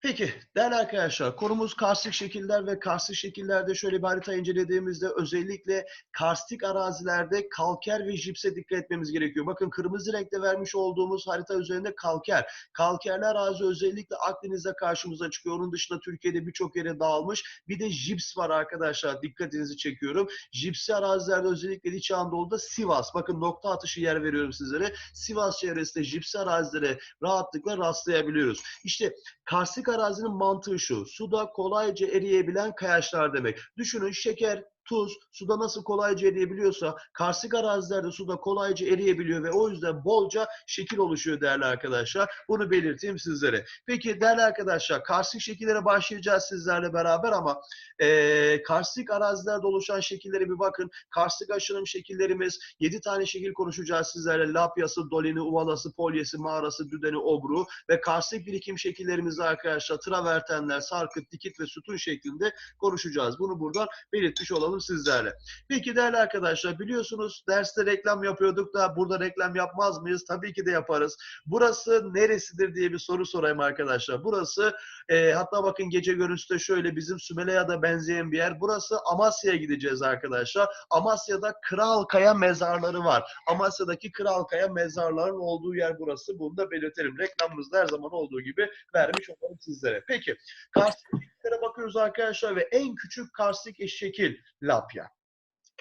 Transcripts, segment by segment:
Peki değerli arkadaşlar konumuz karstik şekiller ve karstik şekillerde şöyle bir harita incelediğimizde özellikle karstik arazilerde kalker ve jipse dikkat etmemiz gerekiyor. Bakın kırmızı renkte vermiş olduğumuz harita üzerinde kalker. Kalkerli arazi özellikle Akdeniz'de karşımıza çıkıyor. Onun dışında Türkiye'de birçok yere dağılmış. Bir de jips var arkadaşlar dikkatinizi çekiyorum. Jipsi arazilerde özellikle İç Anadolu'da Sivas. Bakın nokta atışı yer veriyorum sizlere. Sivas çevresinde jipsi arazilere rahatlıkla rastlayabiliyoruz. İşte karstik arazinin mantığı şu. Suda kolayca eriyebilen kayaçlar demek. Düşünün şeker, tuz suda nasıl kolayca eriyebiliyorsa karstik arazilerde suda kolayca eriyebiliyor ve o yüzden bolca şekil oluşuyor değerli arkadaşlar. Bunu belirteyim sizlere. Peki değerli arkadaşlar karstik şekillere başlayacağız sizlerle beraber ama e, karstik arazilerde oluşan şekillere bir bakın. Karstik aşınım şekillerimiz 7 tane şekil konuşacağız sizlerle. Lapyası, dolini, uvalası, polyesi, mağarası, düdeni, obru ve karstik birikim şekillerimizde arkadaşlar travertenler, sarkıt, dikit ve sütun şeklinde konuşacağız. Bunu buradan belirtmiş olalım sizlerle. Peki değerli arkadaşlar biliyorsunuz derste reklam yapıyorduk da burada reklam yapmaz mıyız? Tabii ki de yaparız. Burası neresidir diye bir soru sorayım arkadaşlar. Burası e, hatta bakın gece görüntüsü de şöyle bizim Sümele'ye benzeyen bir yer. Burası Amasya'ya gideceğiz arkadaşlar. Amasya'da Kral Kaya mezarları var. Amasya'daki Kral Kaya mezarların olduğu yer burası. Bunu da belirtelim. Reklamımızda her zaman olduğu gibi vermiş olalım sizlere. Peki. Karstik şekillere bakıyoruz arkadaşlar ve en küçük karstik şekil lapya.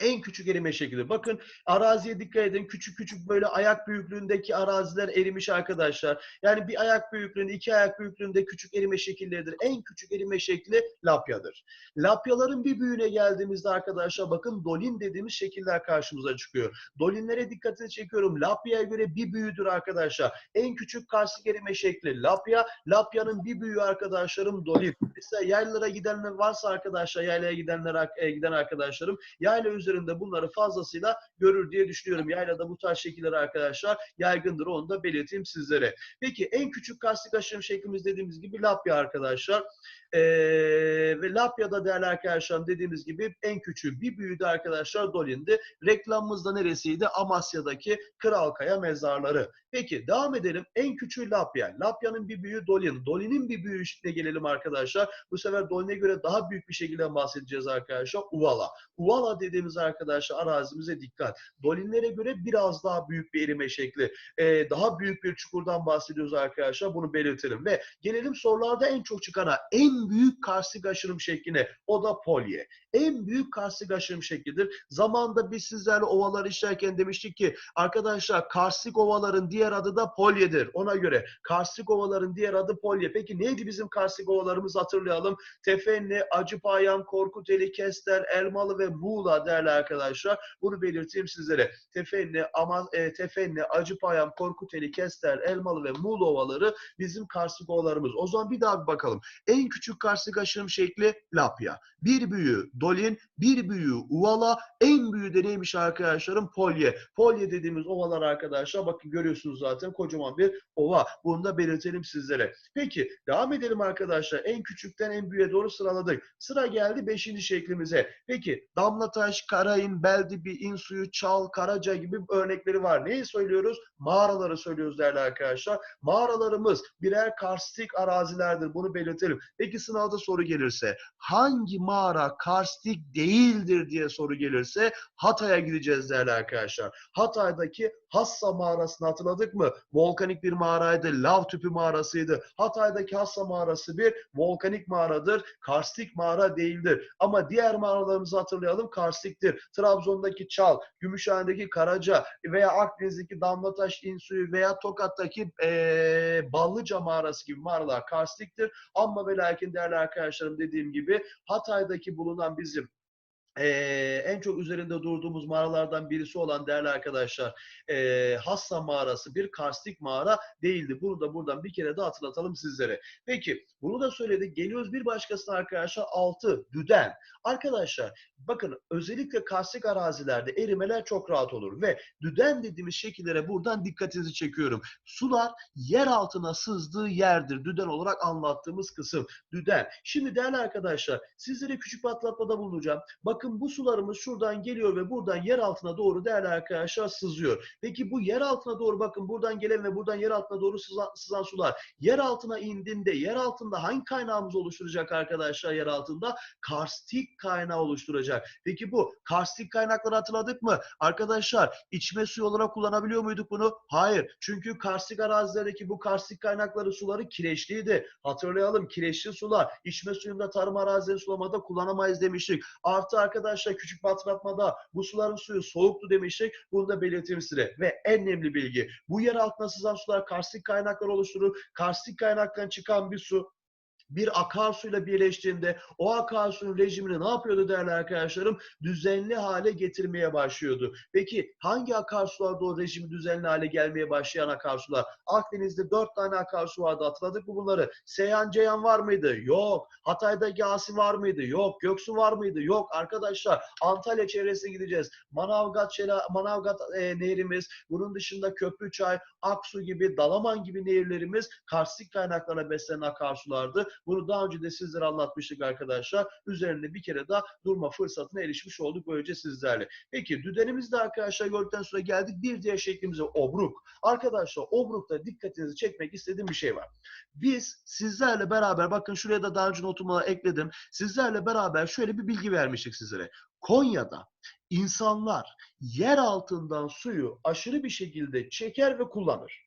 En küçük erime şekli. Bakın araziye dikkat edin. Küçük küçük böyle ayak büyüklüğündeki araziler erimiş arkadaşlar. Yani bir ayak büyüklüğünde, iki ayak büyüklüğünde küçük erime şekilleridir. En küçük erime şekli lapyadır. Lapyaların bir büyüğüne geldiğimizde arkadaşlar bakın dolin dediğimiz şekiller karşımıza çıkıyor. Dolinlere dikkatini çekiyorum. Lapya'ya göre bir büyüdür arkadaşlar. En küçük karstik erime şekli lapya. Lapyanın bir büyüğü arkadaşlarım dolin. Mesela yaylalara gidenler varsa arkadaşlar yaylaya gidenler e, giden arkadaşlarım yayla bunları fazlasıyla görür diye düşünüyorum. Yaylada bu tarz şekiller arkadaşlar yaygındır onu da belirteyim sizlere. Peki en küçük karstik aşırım şeklimiz dediğimiz gibi lapya arkadaşlar. Ee, ve Lapya'da değerli arkadaşlar dediğimiz gibi en küçüğü bir büyüğü de arkadaşlar Dolin'di. Reklamımız da neresiydi? Amasya'daki Kralkaya mezarları. Peki devam edelim. En küçüğü Lapya. Lapya'nın bir büyüğü Dolin. Dolin'in bir büyüğüne gelelim arkadaşlar. Bu sefer Dolin'e göre daha büyük bir şekilde bahsedeceğiz arkadaşlar. Uvala. Uvala dediğimiz arkadaşlar arazimize dikkat. Dolinlere göre biraz daha büyük bir erime şekli. Ee, daha büyük bir çukurdan bahsediyoruz arkadaşlar. Bunu belirtelim. Ve gelelim sorularda en çok çıkana en büyük karstik aşırım şekline. O da polye. En büyük karstik aşırım şeklidir. Zamanda biz sizlerle ovalar işlerken demiştik ki arkadaşlar karstik ovaların diğer adı da polyedir. Ona göre karstik ovaların diğer adı polye. Peki neydi bizim karstik ovalarımız hatırlayalım. Tefenli, Acıpayam, Korkuteli, Kester, Elmalı ve Muğla değerli arkadaşlar. Bunu belirteyim sizlere. Tefenli, ama, e, Tefenli, Acıpayam, Korkuteli, Kester, Elmalı ve Muğla ovaları bizim karstik ovalarımız. O zaman bir daha bir bakalım. En küçük karstik aşırım şekli Lapya. Bir büyüğü Dolin, bir büyüğü Uvala, en büyüğü de neymiş arkadaşlarım? Polye. Polye dediğimiz ovalar arkadaşlar bakın görüyorsunuz zaten kocaman bir ova. Bunu da belirtelim sizlere. Peki devam edelim arkadaşlar. En küçükten en büyüğe doğru sıraladık. Sıra geldi beşinci şeklimize. Peki Damlataş, Karayın, Beldibi, İnsuyu, Çal, Karaca gibi örnekleri var. Neyi söylüyoruz? Mağaraları söylüyoruz değerli arkadaşlar. Mağaralarımız birer karstik arazilerdir. Bunu belirtelim. Peki sınavda soru gelirse hangi mağara karstik değildir diye soru gelirse Hatay'a gideceğiz değerli arkadaşlar. Hatay'daki Hassa mağarasını hatırladık mı? Volkanik bir mağaraydı. Lav tüpü mağarasıydı. Hatay'daki Hassa mağarası bir volkanik mağaradır. Karstik mağara değildir. Ama diğer mağaralarımızı hatırlayalım. Karstiktir. Trabzon'daki Çal, Gümüşhane'deki Karaca veya Akdeniz'deki Damlataş İnsuyu veya Tokat'taki ee, Ballıca mağarası gibi mağaralar karstiktir. Ama ve lakin değerli arkadaşlarım dediğim gibi Hatay'daki bulunan bizim ee, en çok üzerinde durduğumuz mağaralardan birisi olan değerli arkadaşlar e, Hassa mağarası bir karstik mağara değildi. Bunu da buradan bir kere de hatırlatalım sizlere. Peki bunu da söyledik. Geliyoruz bir başkasına arkadaşlar altı düden. Arkadaşlar bakın özellikle karstik arazilerde erimeler çok rahat olur ve düden dediğimiz şekillere buradan dikkatinizi çekiyorum. Sular yer altına sızdığı yerdir. Düden olarak anlattığımız kısım. Düden. Şimdi değerli arkadaşlar sizlere küçük bir hatırlatmada bulunacağım. Bakın Bakın bu sularımız şuradan geliyor ve buradan yer altına doğru değerli arkadaşlar sızıyor. Peki bu yer altına doğru bakın buradan gelen ve buradan yer altına doğru sızan, sızan sular yer altına indiğinde yer altında hangi kaynağımız oluşturacak arkadaşlar yer altında? Karstik kaynağı oluşturacak. Peki bu karstik kaynakları hatırladık mı? Arkadaşlar içme suyu olarak kullanabiliyor muyduk bunu? Hayır. Çünkü karstik arazilerdeki bu karstik kaynakları suları kireçliydi. Hatırlayalım kireçli sular içme suyunda tarım arazileri sulamada kullanamayız demiştik. Artı arkadaşlar küçük bir hatırlatmada bu suların suyu soğuktu demiştik. Bunu da belirteyim size. Ve en önemli bilgi bu yer altına sızan sular karstik kaynaklar oluşturur. Karstik kaynaktan çıkan bir su bir akarsuyla birleştiğinde o akarsuyun rejimini ne yapıyordu değerli arkadaşlarım? Düzenli hale getirmeye başlıyordu. Peki hangi akarsularda o rejimi düzenli hale gelmeye başlayan akarsular? Akdeniz'de dört tane akarsu vardı hatırladık mı bunları? Seyhan Ceyhan var mıydı? Yok. Hatay'da Gasi var mıydı? Yok. Göksu var mıydı? Yok. Arkadaşlar Antalya çevresine gideceğiz. Manavgat, Şela, Manavgat e, nehrimiz, bunun dışında Köprüçay, Aksu gibi, Dalaman gibi nehirlerimiz karstik kaynaklarla beslenen akarsulardı. Bunu daha önce de sizlere anlatmıştık arkadaşlar. Üzerinde bir kere daha durma fırsatına erişmiş olduk böylece sizlerle. Peki düdenimizi de arkadaşlar gördükten sonra geldik bir diğer şeklimize obruk. Arkadaşlar obrukta dikkatinizi çekmek istediğim bir şey var. Biz sizlerle beraber bakın şuraya da daha önce notumu ekledim. Sizlerle beraber şöyle bir bilgi vermiştik sizlere. Konya'da insanlar yer altından suyu aşırı bir şekilde çeker ve kullanır.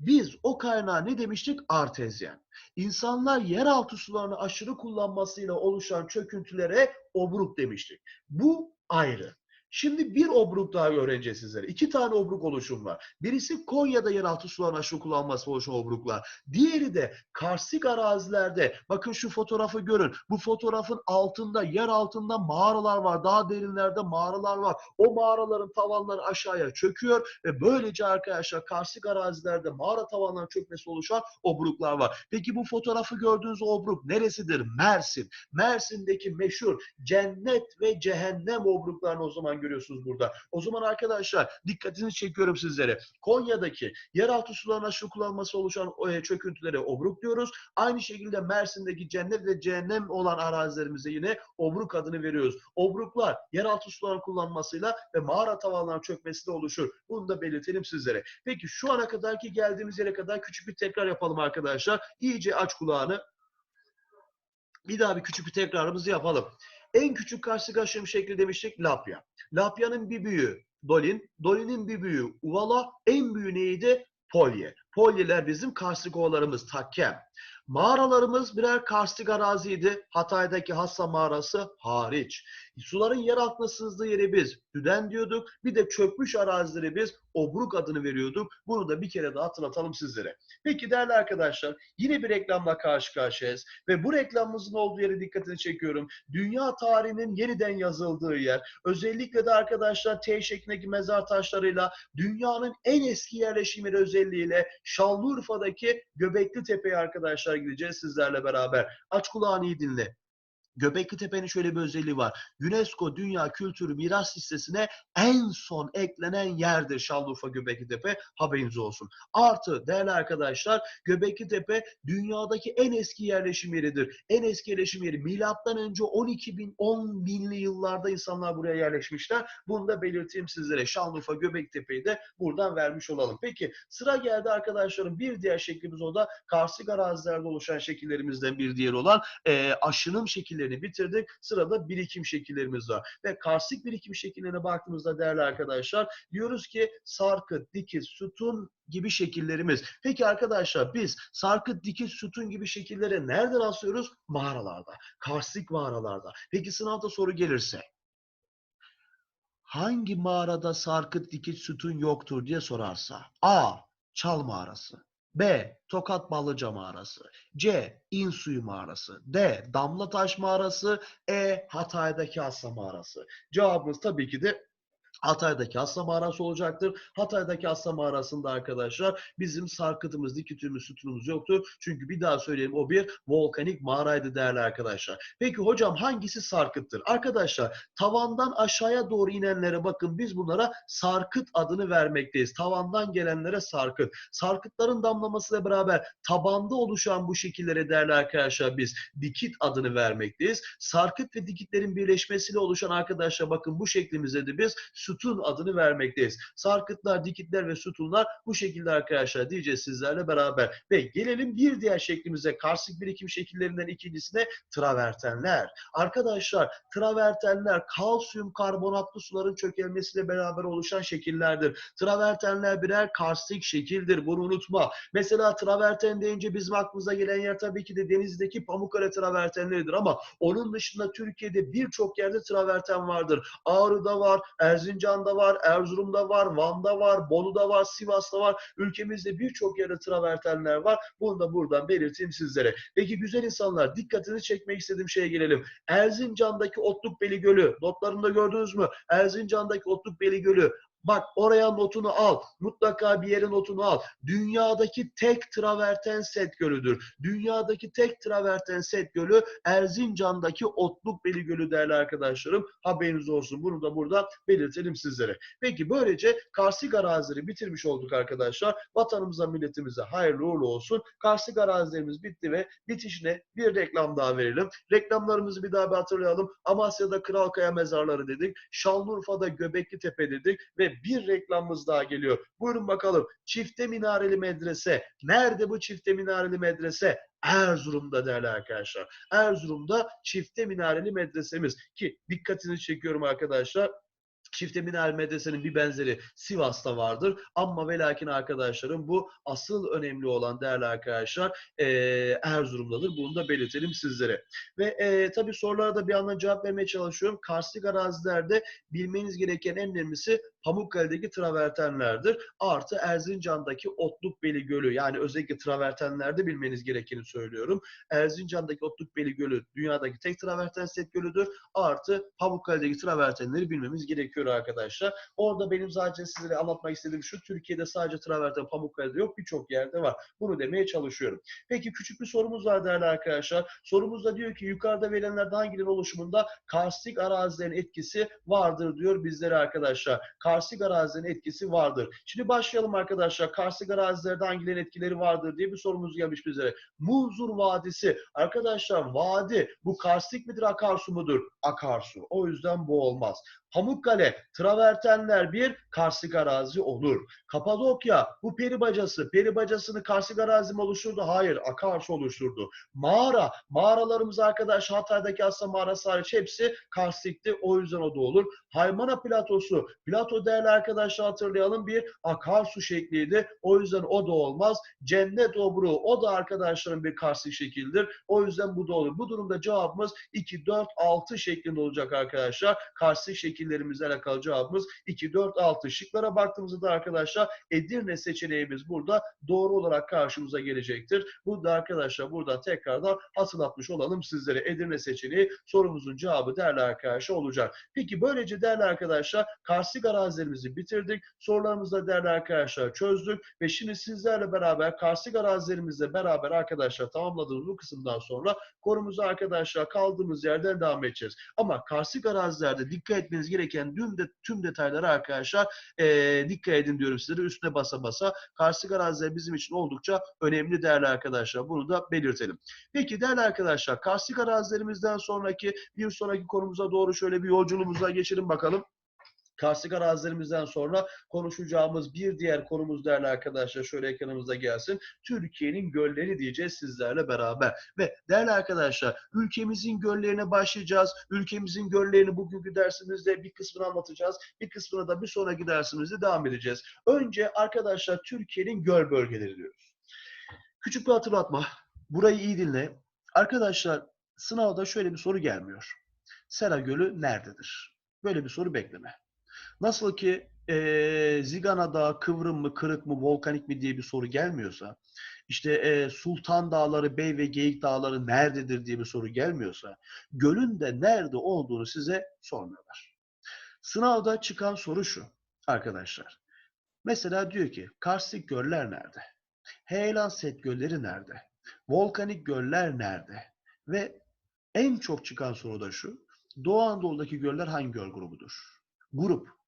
Biz o kaynağı ne demiştik? Artezyen. İnsanlar yeraltı sularını aşırı kullanmasıyla oluşan çöküntülere obruk demiştik. Bu ayrı. Şimdi bir obruk daha öğreneceğiz sizlere. İki tane obruk oluşum var. Birisi Konya'da yeraltı sularının aşırı kullanması oluşan obruklar. Diğeri de karstik arazilerde. Bakın şu fotoğrafı görün. Bu fotoğrafın altında, yer altında mağaralar var. Daha derinlerde mağaralar var. O mağaraların tavanları aşağıya çöküyor ve böylece arkadaşlar karstik arazilerde mağara tavanlarının çökmesi oluşan obruklar var. Peki bu fotoğrafı gördüğünüz obruk neresidir? Mersin. Mersin'deki meşhur cennet ve cehennem obruklarını o zaman görüyorsunuz burada. O zaman arkadaşlar dikkatinizi çekiyorum sizlere. Konya'daki yeraltı sularının aşırı kullanılması oluşan e, çöküntülere obruk diyoruz. Aynı şekilde Mersin'deki cennet ve cehennem olan arazilerimize yine obruk adını veriyoruz. Obruklar yeraltı sularının kullanmasıyla ve mağara tavanlarının çökmesiyle oluşur. Bunu da belirtelim sizlere. Peki şu ana kadarki geldiğimiz yere kadar küçük bir tekrar yapalım arkadaşlar. İyice aç kulağını. Bir daha bir küçük bir tekrarımızı yapalım. En küçük karstik aşım şekli demiştik Lapya. Lapya'nın bir büyüğü Dolin, Dolin'in bir büyüğü Uvala, en büyüğü neydi? Polye. Polyeler bizim karstik ovalarımız, takkem. Mağaralarımız birer karstik araziydi. Hatay'daki Hassa mağarası hariç. Suların yer altına sızdığı yere biz düden diyorduk. Bir de çökmüş arazileri biz obruk adını veriyorduk. Bunu da bir kere daha hatırlatalım sizlere. Peki değerli arkadaşlar yine bir reklamla karşı karşıyayız. Ve bu reklamımızın olduğu yere dikkatini çekiyorum. Dünya tarihinin yeniden yazıldığı yer. Özellikle de arkadaşlar T şeklindeki mezar taşlarıyla dünyanın en eski yerleşim yeri özelliğiyle Şanlıurfa'daki Göbekli Tepe'ye arkadaşlar gideceğiz sizlerle beraber. Aç kulağını iyi dinle. Göbekli Tepe'nin şöyle bir özelliği var. UNESCO Dünya Kültürü Miras Listesi'ne en son eklenen yerdir Şanlıurfa Göbekli Tepe. Haberiniz olsun. Artı değerli arkadaşlar Göbekli Tepe dünyadaki en eski yerleşim yeridir. En eski yerleşim yeri. Milattan önce 12 bin, 10 binli yıllarda insanlar buraya yerleşmişler. Bunu da belirteyim sizlere. Şanlıurfa Göbekli Tepe'yi de buradan vermiş olalım. Peki sıra geldi arkadaşlarım. Bir diğer şeklimiz o da karstik arazilerde oluşan şekillerimizden bir diğer olan e, aşınım şekillerini bitirdik. Sırada birikim şekillerimiz var. Ve karstik birikim şekillerine baktığımızda değerli arkadaşlar diyoruz ki sarkıt, dikiz, sütun gibi şekillerimiz. Peki arkadaşlar biz sarkıt, dikiz, sütun gibi şekillere nerede rastlıyoruz? Mağaralarda. Karstik mağaralarda. Peki sınavda soru gelirse hangi mağarada sarkıt, dikiz, sütun yoktur diye sorarsa A. Çal mağarası B. Tokat Ballıca mağarası. C. İnsuyu mağarası. D. Damlataş mağarası. E. Hatay'daki Hassa mağarası. Cevabımız tabii ki de Hatay'daki Asla Mağarası olacaktır. Hatay'daki Asla Mağarası'nda arkadaşlar bizim sarkıtımız, dikitimiz, sütunumuz yoktu. Çünkü bir daha söyleyeyim o bir volkanik mağaraydı değerli arkadaşlar. Peki hocam hangisi sarkıttır? Arkadaşlar tavandan aşağıya doğru inenlere bakın biz bunlara sarkıt adını vermekteyiz. Tavandan gelenlere sarkıt. Sarkıtların damlamasıyla beraber tabanda oluşan bu şekillere değerli arkadaşlar biz dikit adını vermekteyiz. Sarkıt ve dikitlerin birleşmesiyle oluşan arkadaşlar bakın bu şeklimizde de biz sütun adını vermekteyiz. Sarkıtlar, dikitler ve sütunlar bu şekilde arkadaşlar diyeceğiz sizlerle beraber. Ve gelelim bir diğer şeklimize karstik birikim şekillerinden ikincisine travertenler. Arkadaşlar travertenler kalsiyum karbonatlı suların çökelmesiyle beraber oluşan şekillerdir. Travertenler birer karstik şekildir. Bunu unutma. Mesela traverten deyince bizim aklımıza gelen yer tabii ki de denizdeki Pamukkale travertenleridir ama onun dışında Türkiye'de birçok yerde traverten vardır. Ağrı'da var, Erzincan'da var, Erzurum'da var, Van'da var, Bolu'da var, Sivas'ta var. Ülkemizde birçok yerde travertenler var. Bunu da buradan belirteyim sizlere. Peki güzel insanlar dikkatini çekmek istediğim şeye gelelim. Erzincan'daki Otlukbeli Gölü. Notlarında gördünüz mü? Erzincan'daki Otlukbeli Gölü. Bak oraya notunu al. Mutlaka bir yere notunu al. Dünyadaki tek traverten set gölüdür. Dünyadaki tek traverten set gölü Erzincan'daki Otlukbeli Gölü değerli arkadaşlarım. Haberiniz olsun. Bunu da burada belirtelim sizlere. Peki böylece karstik arazileri bitirmiş olduk arkadaşlar. Vatanımıza, milletimize hayırlı uğurlu olsun. Karstik arazilerimiz bitti ve bitişine bir reklam daha verelim. Reklamlarımızı bir daha bir hatırlayalım. Amasya'da Kralkaya mezarları dedik. Şanlıurfa'da Göbekli Tepe dedik ve bir reklamımız daha geliyor. Buyurun bakalım. Çifte minareli medrese. Nerede bu çifte minareli medrese? Erzurum'da değerli arkadaşlar. Erzurum'da çifte minareli medresemiz ki dikkatini çekiyorum arkadaşlar. Çifte minareli medresenin bir benzeri Sivas'ta vardır. Ama ve lakin arkadaşlarım bu asıl önemli olan değerli arkadaşlar eee, Erzurum'dadır. Bunu da belirtelim sizlere. Ve eee tabii sorulara da bir yandan cevap vermeye çalışıyorum. Karstik arazilerde bilmeniz gereken en önemlisi Pamukkale'deki travertenlerdir. Artı Erzincan'daki Otlukbeli Gölü yani özellikle travertenlerde bilmeniz gerekeni söylüyorum. Erzincan'daki Otlukbeli Gölü dünyadaki tek traverten set gölüdür. Artı Pamukkale'deki travertenleri bilmemiz gerekiyor arkadaşlar. Orada benim sadece sizlere anlatmak istediğim şu Türkiye'de sadece traverten Pamukkale'de yok birçok yerde var. Bunu demeye çalışıyorum. Peki küçük bir sorumuz var değerli arkadaşlar. Sorumuzda diyor ki yukarıda verilenlerden hangilerinin oluşumunda karstik arazilerin etkisi vardır diyor bizlere arkadaşlar. Karstik arazilerin etkisi vardır. Şimdi başlayalım arkadaşlar. Karstik arazilerde hangilerinin etkileri vardır diye bir sorumuz gelmiş bizlere. Munzur Vadisi. Arkadaşlar vadi bu karstik midir akarsu mudur? Akarsu. O yüzden bu olmaz. Pamukkale, travertenler bir karstik arazi olur. Kapadokya, bu peri bacası. Peri bacasını karstik arazi oluşturdu? Hayır, akarsu oluşturdu. Mağara, mağaralarımız arkadaş Hatay'daki Asla mağarası hariç hepsi karstikti. O yüzden o da olur. Haymana platosu, plato değerli arkadaşlar hatırlayalım bir akarsu şekliydi. O yüzden o da olmaz. Cennet obruğu, o da arkadaşların bir karstik şekildir. O yüzden bu da olur. Bu durumda cevabımız 2, 4, 6 şeklinde olacak arkadaşlar. Karstik şekillerimizle alakalı cevabımız 2, 4, 6. Şıklara baktığımızda da arkadaşlar Edirne seçeneğimiz burada doğru olarak karşımıza gelecektir. Bu da arkadaşlar burada tekrardan hatırlatmış olalım sizlere. Edirne seçeneği sorumuzun cevabı değerli arkadaşlar olacak. Peki böylece değerli arkadaşlar karstik arazilerimizi bitirdik. Sorularımızı da değerli arkadaşlar çözdük ve şimdi sizlerle beraber karstik arazilerimizle beraber arkadaşlar tamamladığımız bu kısımdan sonra konumuza arkadaşlar kaldığımız yerden devam edeceğiz. Ama karstik arazilerde dikkat etmeniz gereken tüm, de, tüm detaylara arkadaşlar eee, dikkat edin diyorum sizlere üstüne basa basa. Karstik araziler bizim için oldukça önemli değerli arkadaşlar. Bunu da belirtelim. Peki değerli arkadaşlar karstik arazilerimizden sonraki bir sonraki konumuza doğru şöyle bir yolculuğumuza geçelim bakalım. Karstik arazilerimizden sonra konuşacağımız bir diğer konumuz değerli arkadaşlar şöyle ekranımıza gelsin. Türkiye'nin gölleri diyeceğiz sizlerle beraber. Ve değerli arkadaşlar ülkemizin göllerine başlayacağız. Ülkemizin göllerini bugünkü dersimizde bir kısmını anlatacağız. Bir kısmını da bir sonraki dersimizde devam edeceğiz. Önce arkadaşlar Türkiye'nin göl bölgeleri diyoruz. Küçük bir hatırlatma. Burayı iyi dinle. Arkadaşlar sınavda şöyle bir soru gelmiyor. Sera Gölü nerededir? Böyle bir soru bekleme. Nasıl ki eee Zigana Dağı kıvrım mı, kırık mı, volkanik mi diye bir soru gelmiyorsa, işte eee, Sultan Dağları, Bey ve Geyik Dağları nerededir diye bir soru gelmiyorsa, gölün de nerede olduğunu size sormuyorlar. Sınavda çıkan soru şu arkadaşlar. Mesela diyor ki karstik göller nerede? Heyelan set gölleri nerede? Volkanik göller nerede? Ve en çok çıkan soru da şu. Doğu Anadolu'daki göller hangi göl grubudur? Grup.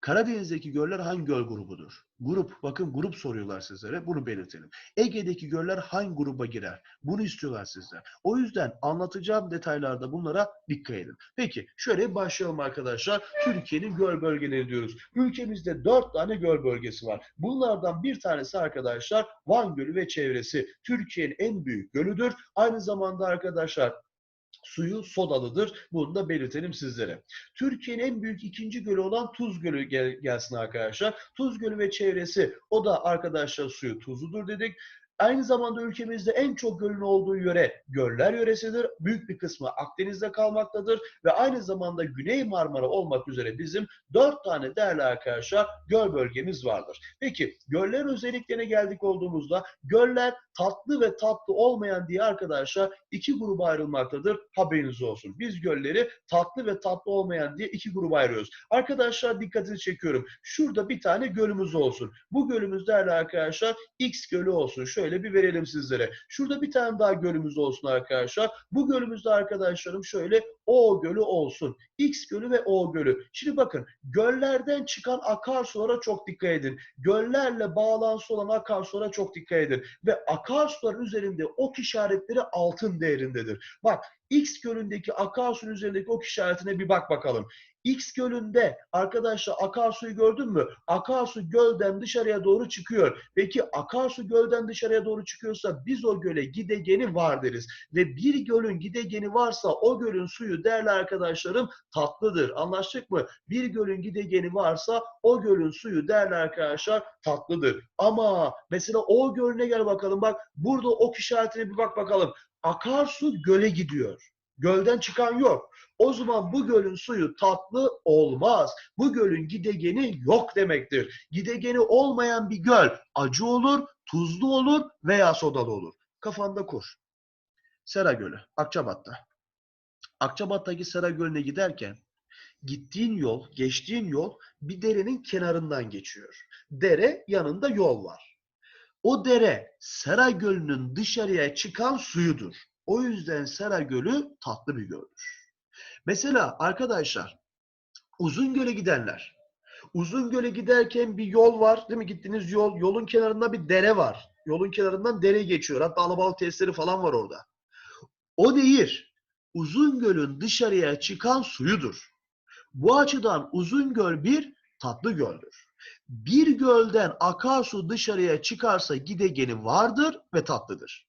Karadeniz'deki göller hangi göl grubudur? Grup. Bakın grup soruyorlar sizlere. Bunu belirtelim. Ege'deki göller hangi gruba girer? Bunu istiyorlar sizden. O yüzden anlatacağım detaylarda bunlara dikkat edin. Peki şöyle başlayalım arkadaşlar. Türkiye'nin göl bölgeleri diyoruz. Ülkemizde dört tane göl bölgesi var. Bunlardan bir tanesi arkadaşlar Van Gölü ve çevresi. Türkiye'nin en büyük gölüdür. Aynı zamanda arkadaşlar suyu sodalıdır. Bunu da belirtelim sizlere. Türkiye'nin en büyük ikinci gölü olan Tuz Gölü gel gelsin arkadaşlar. Tuz Gölü ve çevresi o da arkadaşlar suyu tuzludur dedik. Aynı zamanda ülkemizde en çok gölün olduğu yöre göller yöresidir. Büyük bir kısmı Akdeniz'de kalmaktadır ve aynı zamanda Güney Marmara olmak üzere bizim dört tane değerli arkadaşlar göl bölgemiz vardır. Peki göllerin özelliklerine geldik olduğumuzda göller tatlı ve tatlı olmayan diye arkadaşlar iki gruba ayrılmaktadır. Haberiniz olsun. Biz gölleri tatlı ve tatlı olmayan diye iki gruba ayırıyoruz. Arkadaşlar dikkatini çekiyorum. Şurada bir tane gölümüz olsun. Bu gölümüz değerli arkadaşlar X gölü olsun. Şöyle bir verelim sizlere. Şurada bir tane daha gölümüz olsun arkadaşlar. Bu gölümüzde arkadaşlarım şöyle O gölü olsun. X gölü ve O gölü. Şimdi bakın göllerden çıkan akarsulara çok dikkat edin. Göllerle bağlantısı olan akarsulara çok dikkat edin. Ve akarsuların üzerinde ok işaretleri altın değerindedir. Bak X gölündeki akarsunun üzerindeki ok işaretine bir bak bakalım. X gölünde arkadaşlar akarsuyu gördün mü? Akarsu gölden dışarıya doğru çıkıyor. Peki akarsu gölden dışarıya doğru çıkıyorsa biz o göle gidegeni var deriz. Ve bir gölün gidegeni varsa o gölün suyu değerli arkadaşlarım tatlıdır. Anlaştık mı? Bir gölün gidegeni varsa o gölün suyu değerli arkadaşlar tatlıdır. Ama mesela o gölüne gel bakalım bak burada ok işaretine bir bak bakalım. Akarsu göle gidiyor. Gölden çıkan yok. O zaman bu gölün suyu tatlı olmaz. Bu gölün gidegeni yok demektir. Gidegeni olmayan bir göl acı olur, tuzlu olur veya sodalı olur. Kafanda kur. Sera Gölü, Akçabat'ta. Akçabat'taki Sera Gölü'ne giderken gittiğin yol, geçtiğin yol bir derenin kenarından geçiyor. Dere yanında yol var. O dere Sera Gölü'nün dışarıya çıkan suyudur. O yüzden Sera Gölü tatlı bir göldür. Mesela arkadaşlar Uzungöl'e gidenler. Uzungöl'e giderken bir yol var değil mi? Gittiğiniz yol. Yolun kenarında bir dere var. Yolun kenarından dere geçiyor. Hatta alabalık testleri falan var orada. O nehir Uzungöl'ün dışarıya çıkan suyudur. Bu açıdan Uzungöl bir tatlı göldür. Bir gölden akarsu dışarıya çıkarsa gidegeni vardır ve tatlıdır.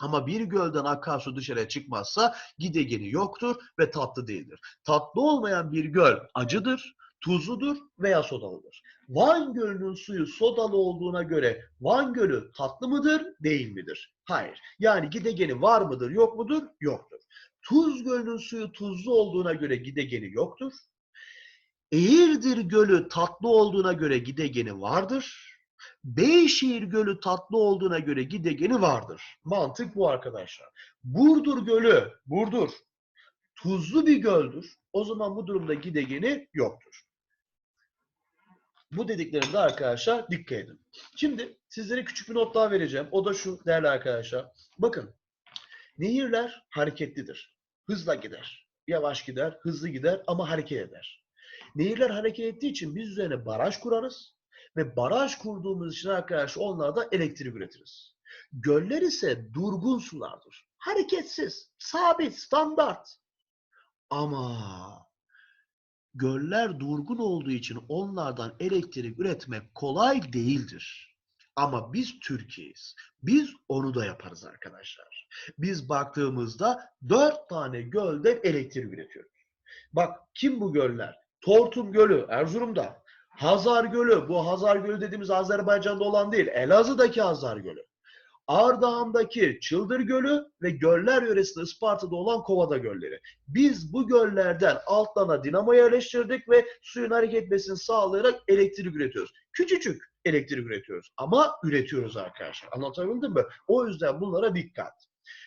Ama bir gölden akarsu dışarıya çıkmazsa gidegeni yoktur ve tatlı değildir. Tatlı olmayan bir göl acıdır, tuzludur veya sodalıdır. Van Gölü'nün suyu sodalı olduğuna göre Van Gölü tatlı mıdır, değil midir? Hayır. Yani gidegeni var mıdır, yok mudur? Yoktur. Tuz Gölü'nün suyu tuzlu olduğuna göre gidegeni yoktur. Eğirdir Gölü tatlı olduğuna göre gidegeni vardır. Beyşehir Gölü tatlı olduğuna göre gidegeni vardır. Mantık bu arkadaşlar. Burdur Gölü, Burdur tuzlu bir göldür. O zaman bu durumda gidegeni yoktur. Bu dediklerimde arkadaşlar dikkat edin. Şimdi sizlere küçük bir not daha vereceğim. O da şu değerli arkadaşlar. Bakın nehirler hareketlidir. Hızla gider. Yavaş gider, hızlı gider ama hareket eder. Nehirler hareket ettiği için biz üzerine baraj kurarız ve baraj kurduğumuz için arkadaşlar onlarda elektrik üretiriz. Göller ise durgun sulardır. Hareketsiz, sabit, standart. Ama göller durgun olduğu için onlardan elektrik üretmek kolay değildir. Ama biz Türkiye'yiz. Biz onu da yaparız arkadaşlar. Biz baktığımızda dört tane gölden elektrik üretiyoruz. Bak kim bu göller? Tortum Gölü Erzurum'da. Hazar Gölü, bu Hazar Gölü dediğimiz Azerbaycan'da olan değil, Elazığ'daki Hazar Gölü. Ardahan'daki Çıldır Gölü ve göller yöresinde Isparta'da olan Kovada Gölleri. Biz bu göllerden altlarına dinamo yerleştirdik ve suyun hareket etmesini sağlayarak elektrik üretiyoruz. Küçücük elektrik üretiyoruz ama üretiyoruz arkadaşlar. Anlatabildim mi? O yüzden bunlara dikkat.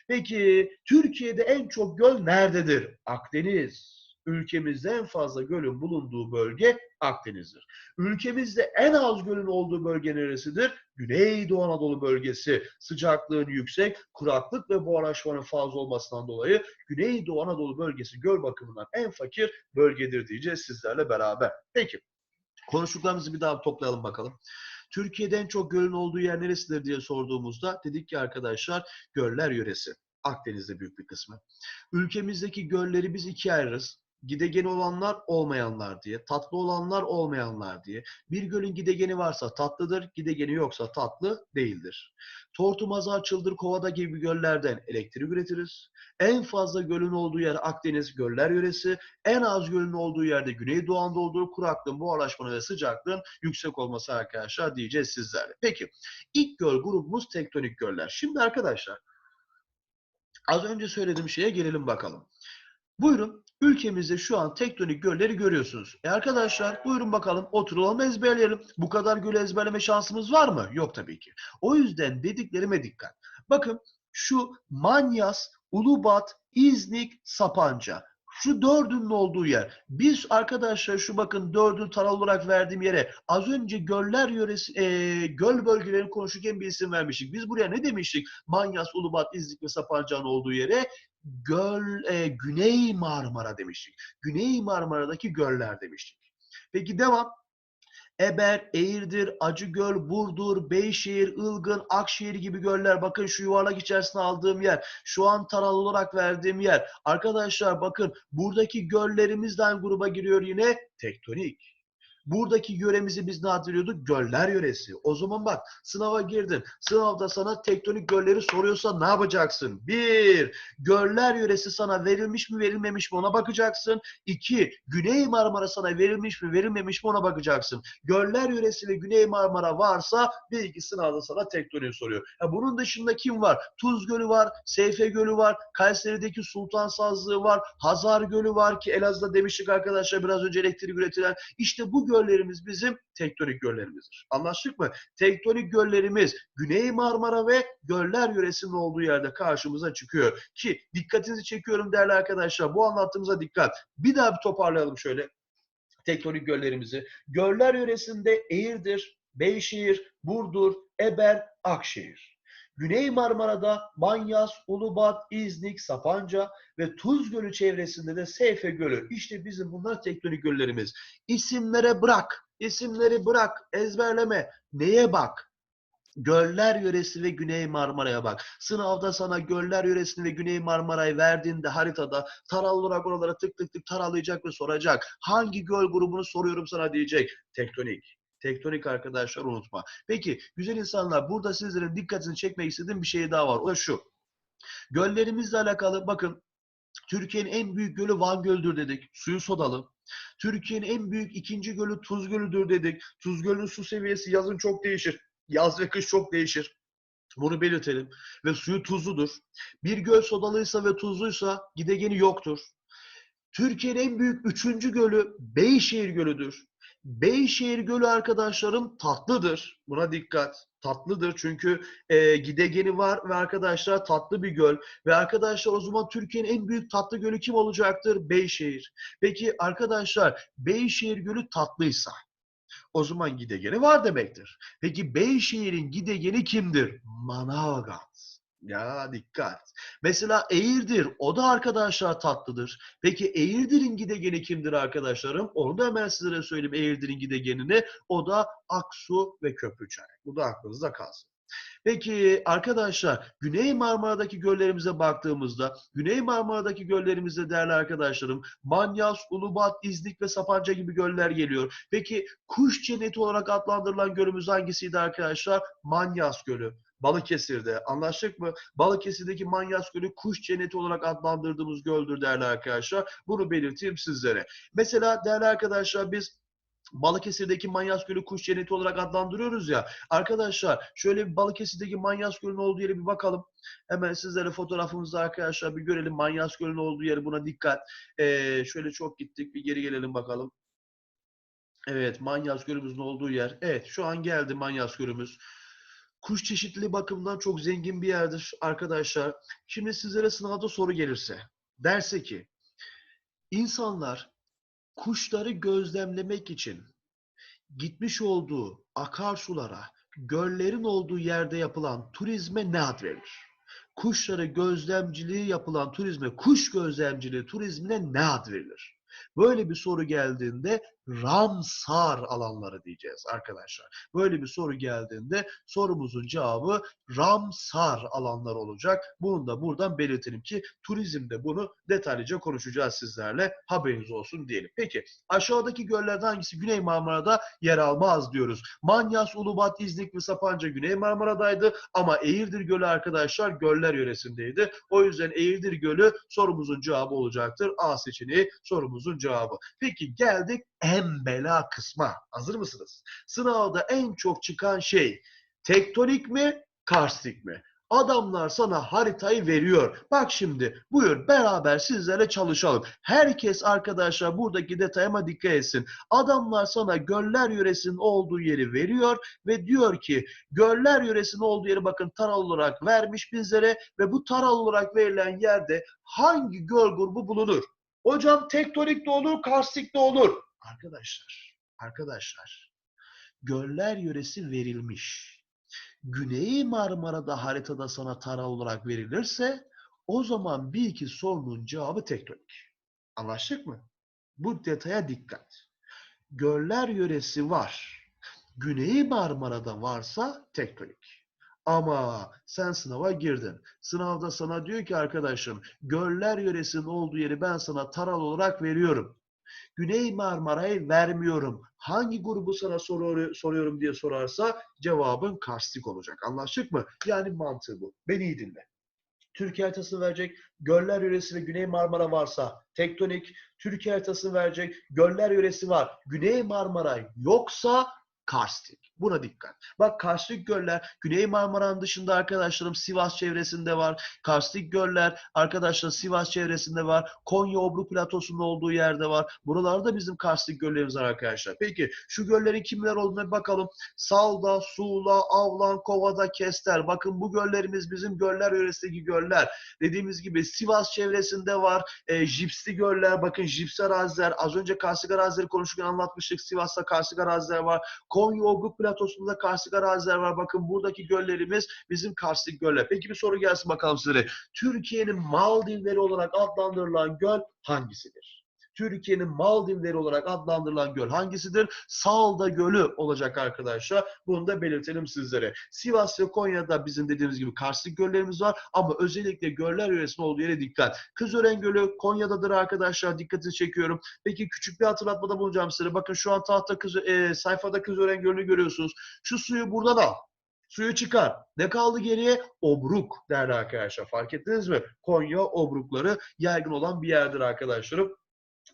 Peki Türkiye'de en çok göl nerededir? Akdeniz. Ülkemizde en fazla gölün bulunduğu bölge Akdeniz'dir. Ülkemizde en az gölün olduğu bölge neresidir? Güneydoğu Anadolu bölgesi. Sıcaklığın yüksek, kuraklık ve buharlaşmanın fazla olmasından dolayı Güneydoğu Anadolu bölgesi göl bakımından en fakir bölgedir diyeceğiz sizlerle beraber. Peki, konuştuklarımızı bir daha toplayalım bakalım. Türkiye'de en çok gölün olduğu yer neresidir diye sorduğumuzda dedik ki arkadaşlar göller yöresi. Akdeniz'de büyük bir kısmı. Ülkemizdeki gölleri biz ikiye ayırırız. Gidegeni olanlar olmayanlar diye, tatlı olanlar olmayanlar diye. Bir gölün gidegeni varsa tatlıdır, gidegeni yoksa tatlı değildir. Tortumazar, Çıldır, Kovada gibi göllerden elektrik üretiriz. En fazla gölün olduğu yer Akdeniz göller yöresi. En az gölün olduğu yerde Güneydoğu Anadolu kuraklığın, buharlaşmanın ve sıcaklığın yüksek olması arkadaşlar diyeceğiz sizlerle. Peki ilk göl grubumuz tektonik göller. Şimdi arkadaşlar az önce söylediğim şeye gelelim bakalım. Buyurun ülkemizde şu an tektonik gölleri görüyorsunuz. E arkadaşlar buyurun bakalım oturalım ezberleyelim. Bu kadar gölü ezberleme şansımız var mı? Yok tabii ki. O yüzden dediklerime dikkat. Bakın şu Manyas, Ulubat, İznik, Sapanca. Şu dördünün olduğu yer. Biz arkadaşlar şu bakın dördün taral olarak verdiğim yere az önce göller yöresi, e, göl bölgelerini konuşurken bir isim vermiştik. Biz buraya ne demiştik? Manyas, Ulubat, İznik ve Sapanca'nın olduğu yere göl, e, Güney Marmara demiştik. Güney Marmara'daki göller demiştik. Peki devam. Eber, Eğirdir, Acıgöl, Burdur, Beyşehir, Ilgın, Akşehir gibi göller. Bakın şu yuvarlak içerisine aldığım yer. Şu an taral olarak verdiğim yer. Arkadaşlar bakın buradaki göllerimiz de aynı gruba giriyor yine. Tektonik. Buradaki yöremizi biz ne hatırlıyorduk? Göller yöresi. O zaman bak sınava girdin. Sınavda sana tektonik gölleri soruyorsa ne yapacaksın? Bir, göller yöresi sana verilmiş mi verilmemiş mi ona bakacaksın. İki, Güney Marmara sana verilmiş mi verilmemiş mi ona bakacaksın. Göller yöresi ve Güney Marmara varsa bilgi sınavda sana tektonik soruyor. Ya bunun dışında kim var? Tuz Gölü var, Seyfe Gölü var, Kayseri'deki Sultan Sazlığı var, Hazar Gölü var ki Elazığ'da demiştik arkadaşlar biraz önce elektrik üretilen. İşte bu göllerimiz bizim tektonik göllerimizdir. Anlaştık mı? Tektonik göllerimiz Güney Marmara ve göller yöresinin olduğu yerde karşımıza çıkıyor. Ki dikkatinizi çekiyorum değerli arkadaşlar. Bu anlattığımıza dikkat. Bir daha bir toparlayalım şöyle tektonik göllerimizi. Göller yöresinde Eğirdir, Beyşehir, Burdur, Eber, Akşehir. Güney Marmara'da Manyas, Ulubat, İznik, Sapanca ve Tuz Gölü çevresinde de Seyfe Gölü. İşte bizim bunlar tektonik göllerimiz. İsimlere bırak, isimleri bırak, ezberleme. Neye bak? Göller yöresi ve Güney Marmara'ya bak. Sınavda sana Göller yöresini ve Güney Marmara'yı verdiğinde haritada taral olarak oralara tık tık tık taralayacak ve soracak. Hangi göl grubunu soruyorum sana diyecek. Tektonik. Tektonik arkadaşlar unutma. Peki güzel insanlar burada sizlerin dikkatini çekmek istediğim bir şey daha var. O da şu. Göllerimizle alakalı bakın Türkiye'nin en büyük gölü Van Gölü'dür dedik. Suyu sodalı. Türkiye'nin en büyük ikinci gölü Tuz Gölü'dür dedik. Tuz Gölü'nün su seviyesi yazın çok değişir. Yaz ve kış çok değişir. Bunu belirtelim. Ve suyu tuzludur. Bir göl sodalıysa ve tuzluysa gidegeni yoktur. Türkiye'nin en büyük üçüncü gölü Beyşehir Gölü'dür. Beyşehir Gölü arkadaşlarım tatlıdır. Buna dikkat. Tatlıdır çünkü e, gidegeni var ve arkadaşlar tatlı bir göl. Ve arkadaşlar o zaman Türkiye'nin en büyük tatlı gölü kim olacaktır? Beyşehir. Peki arkadaşlar Beyşehir Gölü tatlıysa o zaman gidegeni var demektir. Peki Beyşehir'in gidegeni kimdir? Manavgat. Ya dikkat. Mesela Eğirdir. O da arkadaşlar tatlıdır. Peki Eğirdir'in gidegeni kimdir arkadaşlarım? Onu da hemen sizlere söyleyeyim Eğirdir'in gidegenini. O da Aksu ve Köprüçay. Bu da aklınızda kalsın. Peki arkadaşlar Güney Marmara'daki göllerimize baktığımızda Güney Marmara'daki göllerimizde değerli arkadaşlarım Manyas, Ulubat, İznik ve Sapanca gibi göller geliyor. Peki kuş cenneti olarak adlandırılan gölümüz hangisiydi arkadaşlar? Manyas Gölü. Balıkesir'de. Anlaştık mı? Balıkesir'deki Manyas Gölü kuş cenneti olarak adlandırdığımız göldür değerli arkadaşlar. Bunu belirteyim sizlere. Mesela değerli arkadaşlar biz Balıkesir'deki Manyas Gölü kuş cenneti olarak adlandırıyoruz ya. Arkadaşlar şöyle bir Balıkesir'deki Manyas Gölü'nün olduğu yere bir bakalım. Hemen sizlere fotoğrafımızda arkadaşlar bir görelim Manyas Gölü'nün olduğu yeri buna dikkat. Ee, şöyle çok gittik bir geri gelelim bakalım. Evet Manyas Gölü'müzün olduğu yer. Evet şu an geldi Manyas Gölü'müz. Kuş çeşitliliği bakımından çok zengin bir yerdir arkadaşlar. Şimdi sizlere sınavda soru gelirse derse ki insanlar kuşları gözlemlemek için gitmiş olduğu akarsulara, göllerin olduğu yerde yapılan turizme ne ad verilir? Kuşları gözlemciliği yapılan turizme, kuş gözlemciliği turizmine ne ad verilir? Böyle bir soru geldiğinde Ramsar alanları diyeceğiz arkadaşlar. Böyle bir soru geldiğinde sorumuzun cevabı Ramsar alanlar olacak. Bunu da buradan belirtelim ki turizmde bunu detaylıca konuşacağız sizlerle. Haberiniz olsun diyelim. Peki aşağıdaki göllerden hangisi Güney Marmara'da yer almaz diyoruz. Manyas, Ulubat, İznik ve Sapanca Güney Marmara'daydı ama Eğirdir Gölü arkadaşlar göller yöresindeydi. O yüzden Eğirdir Gölü sorumuzun cevabı olacaktır. A seçeneği sorumuzun cevabı. Peki geldik en bela kısma. Hazır mısınız? Sınavda en çok çıkan şey tektonik mi, karstik mi? Adamlar sana haritayı veriyor. Bak şimdi buyur beraber sizlerle çalışalım. Herkes arkadaşlar buradaki detayıma dikkat etsin. Adamlar sana göller yöresinin olduğu yeri veriyor ve diyor ki göller yöresinin olduğu yeri bakın taral olarak vermiş bizlere ve bu taral olarak verilen yerde hangi göl grubu bulunur? Hocam tektonik de olur, karstik de olur. Arkadaşlar, arkadaşlar göller yöresi verilmiş. Güney Marmara'da haritada sana taral olarak verilirse o zaman bir iki sorunun cevabı tektonik. Anlaştık mı? Bu detaya dikkat. Göller yöresi var. Güney Marmara'da varsa tektonik. Ama sen sınava girdin. Sınavda sana diyor ki arkadaşım göller yöresinin olduğu yeri ben sana taral olarak veriyorum. Güney Marmara'yı vermiyorum. Hangi grubu sana soru, soruyorum diye sorarsa cevabın karstik olacak. Anlaştık mı? Yani mantığı bu. Beni iyi dinle. Türkiye haritasını verecek. Göller yöresi ve Güney Marmara varsa tektonik. Türkiye haritasını verecek. Göller yöresi var. Güney Marmara yoksa karstik. Buna dikkat. Bak karstik göller Güney Marmara'nın dışında arkadaşlarım Sivas çevresinde var. Karstik göller arkadaşlar Sivas çevresinde var. Konya Obru Platosu'nun olduğu yerde var. Buralarda bizim karstik göllerimiz var arkadaşlar. Peki şu göllerin kimler olduğuna bir bakalım. Salda, Suğla, Avlan, Kovada, Kester. Bakın bu göllerimiz bizim göller yöresindeki göller. Dediğimiz gibi Sivas çevresinde var. E, jipsli göller. Bakın jips araziler. Az önce karstik arazileri konuşurken anlatmıştık. Sivas'ta karstik araziler var. Konya Obru Platosunda karstik araziler var. Bakın buradaki göllerimiz bizim karstik göller. Peki bir soru gelsin bakalım size. Türkiye'nin Maldivleri olarak adlandırılan göl hangisidir? Türkiye'nin Maldivleri olarak adlandırılan göl hangisidir? Salda Gölü olacak arkadaşlar. Bunu da belirtelim sizlere. Sivas ve Konya'da bizim dediğimiz gibi karstik göllerimiz var ama özellikle göller yöresinde olduğu yere dikkat. Kızören Gölü Konya'dadır arkadaşlar. Dikkatini çekiyorum. Peki küçük bir hatırlatmada bulacağım size. Bakın şu an tahta kız, e, sayfada Kızören Gölü'nü görüyorsunuz. Şu suyu buradan al. Suyu çıkar. Ne kaldı geriye? Obruk değerli arkadaşlar. Fark ettiniz mi? Konya obrukları yaygın olan bir yerdir arkadaşlarım.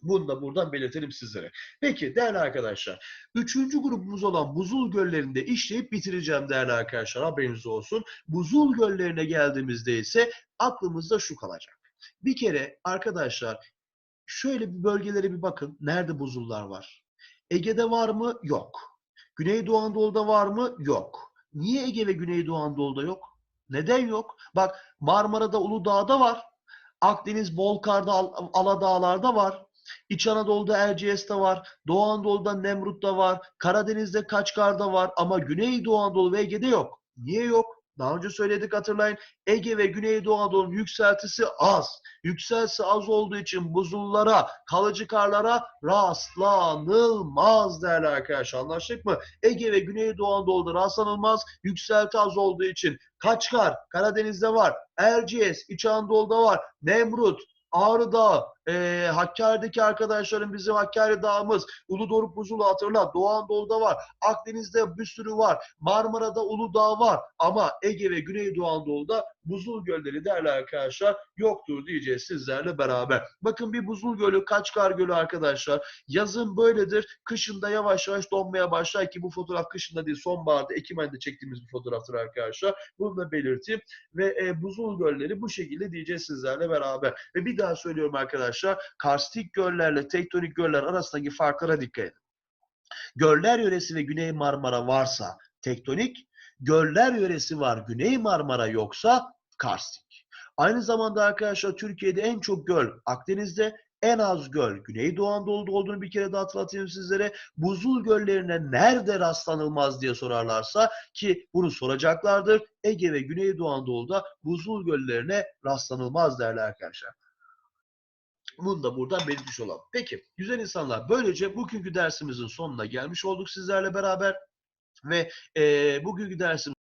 Bunu da buradan belirtelim sizlere. Peki değerli arkadaşlar. Üçüncü grubumuz olan buzul göllerinde işleyip bitireceğim değerli arkadaşlar. Haberiniz olsun. Buzul göllerine geldiğimizde ise aklımızda şu kalacak. Bir kere arkadaşlar şöyle bir bölgelere bir bakın. Nerede buzullar var? Ege'de var mı? Yok. Güneydoğu Anadolu'da var mı? Yok. Niye Ege ve Güneydoğu Anadolu'da yok? Neden yok? Bak Marmara'da Uludağ'da var. Akdeniz Bolkar'da Al Aladağlar'da var. İç Anadolu'da Erciyes'te var. Doğu Anadolu'da Nemrut'ta var. Karadeniz'de Kaçkar'da var. Ama Güneydoğu Anadolu ve Ege'de yok. Niye yok? Daha önce söyledik hatırlayın. Ege ve Güneydoğu Anadolu'nun yükseltisi az. Yükseltisi az olduğu için buzullara, kalıcı karlara rastlanılmaz değerli arkadaşlar. Anlaştık mı? Ege ve Güneydoğu Anadolu'da rastlanılmaz. Yükselti az olduğu için Kaçkar, Karadeniz'de var. Erciyes, İç Anadolu'da var. Nemrut, Ağrı Dağı, e, Hakkari'deki arkadaşlarım bizim Hakkari Dağımız, Uludoruk Buzulu hatırla, Doğu Anadolu'da var, Akdeniz'de bir sürü var, Marmara'da Uludağ var ama Ege ve Güneydoğu Anadolu'da buzul gölleri değerli arkadaşlar yoktur diyeceğiz sizlerle beraber. Bakın bir buzul gölü, Kaçkar Gölü arkadaşlar. Yazın böyledir, kışında yavaş yavaş donmaya başlar ki bu fotoğraf kışında değil sonbaharda, Ekim ayında çektiğimiz bir fotoğraftır arkadaşlar. Bunu da belirteyim ve e, buzul gölleri bu şekilde diyeceğiz sizlerle beraber. Ve bir daha söylüyorum arkadaşlar karstik göllerle tektonik göller arasındaki farklara dikkat edin. Göller yöresi ve Güney Marmara varsa tektonik, göller yöresi var Güney Marmara yoksa karstik. Aynı zamanda arkadaşlar Türkiye'de en çok göl Akdeniz'de, en az göl Güneydoğu Anadolu'da olduğunu bir kere daha hatırlatayım sizlere. Buzul göllerine nerede rastlanılmaz diye sorarlarsa ki bunu soracaklardır. Ege ve Güneydoğu Anadolu'da buzul göllerine rastlanılmaz değerli arkadaşlar. Bunu da buradan belirtmiş olalım. Peki güzel insanlar böylece bugünkü dersimizin sonuna gelmiş olduk sizlerle beraber ve eee bugünkü dersimiz